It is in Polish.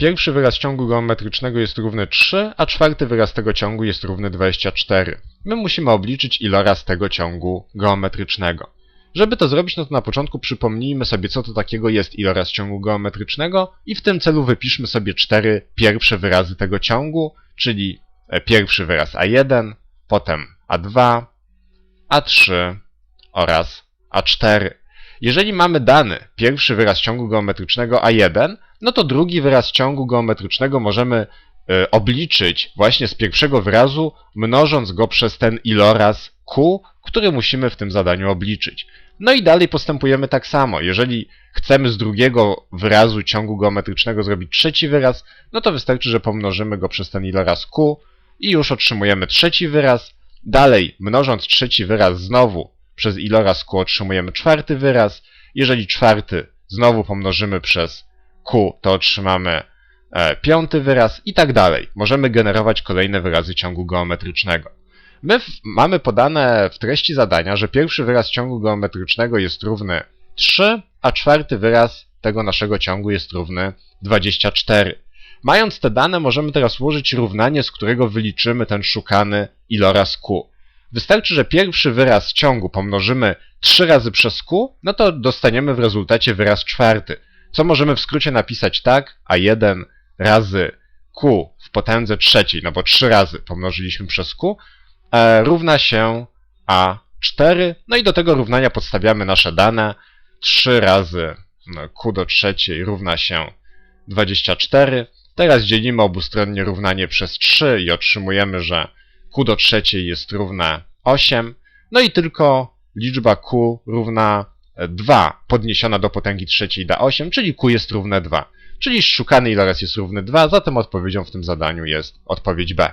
pierwszy wyraz ciągu geometrycznego jest równy 3, a czwarty wyraz tego ciągu jest równy 24. My musimy obliczyć iloraz tego ciągu geometrycznego. Żeby to zrobić, no to na początku przypomnijmy sobie, co to takiego jest iloraz ciągu geometrycznego i w tym celu wypiszmy sobie cztery pierwsze wyrazy tego ciągu, czyli e, pierwszy wyraz A1, potem A2, A3 oraz A4. Jeżeli mamy dany pierwszy wyraz ciągu geometrycznego A1, no to drugi wyraz ciągu geometrycznego możemy e, obliczyć właśnie z pierwszego wyrazu, mnożąc go przez ten iloraz Q, który musimy w tym zadaniu obliczyć. No i dalej postępujemy tak samo. Jeżeli chcemy z drugiego wyrazu ciągu geometrycznego zrobić trzeci wyraz, no to wystarczy, że pomnożymy go przez ten iloraz Q i już otrzymujemy trzeci wyraz. Dalej, mnożąc trzeci wyraz znowu przez iloraz Q otrzymujemy czwarty wyraz. Jeżeli czwarty znowu pomnożymy przez Q, to otrzymamy e, piąty wyraz i tak dalej. Możemy generować kolejne wyrazy ciągu geometrycznego. My w, mamy podane w treści zadania, że pierwszy wyraz ciągu geometrycznego jest równy 3, a czwarty wyraz tego naszego ciągu jest równy 24. Mając te dane, możemy teraz ułożyć równanie, z którego wyliczymy ten szukany iloraz Q. Wystarczy, że pierwszy wyraz ciągu pomnożymy 3 razy przez Q, no to dostaniemy w rezultacie wyraz czwarty. Co możemy w skrócie napisać tak, a1 razy Q w potędze trzeciej, no bo 3 razy pomnożyliśmy przez Q, e, równa się A4. No i do tego równania podstawiamy nasze dane. 3 razy no, Q do trzeciej równa się 24. Teraz dzielimy obustronnie równanie przez 3 i otrzymujemy, że Q do trzeciej jest równe 8. No i tylko liczba Q równa 2 podniesiona do potęgi trzeciej da 8, czyli Q jest równe 2. Czyli szukany iloraz jest równy 2, zatem odpowiedzią w tym zadaniu jest odpowiedź B.